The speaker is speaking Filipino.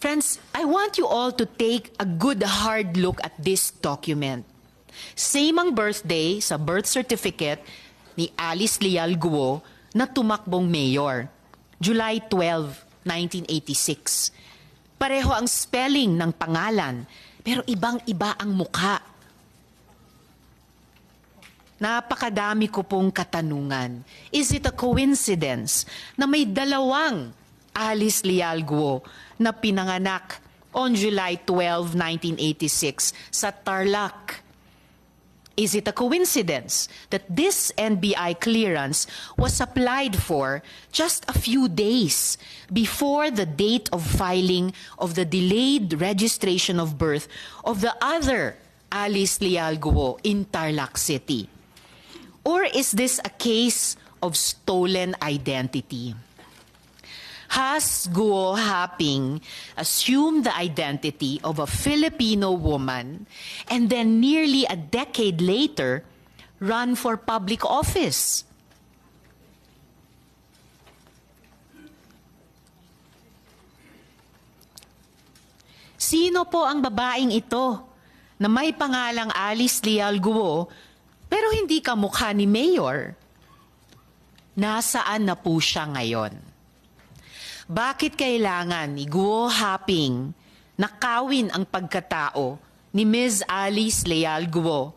Friends, I want you all to take a good hard look at this document. Same ang birthday sa birth certificate ni Alice Leal Guo na tumakbong mayor. July 12, 1986. Pareho ang spelling ng pangalan, pero ibang-iba ang mukha. Napakadami ko pong katanungan. Is it a coincidence na may dalawang Alice Leal Guo na pinanganak on July 12, 1986 sa Tarlac? Is it a coincidence that this NBI clearance was applied for just a few days before the date of filing of the delayed registration of birth of the other Alice Leal Guo in Tarlac City? Or is this a case of stolen identity? Has Guo Haping assumed the identity of a Filipino woman and then nearly a decade later run for public office? Sino po ang babaeng ito na may pangalang Alice Leal Guo pero hindi kamukha ni Mayor? Nasaan na po siya ngayon? Bakit kailangan ni Guo Haping nakawin ang pagkatao ni Ms. Alice Leal Guo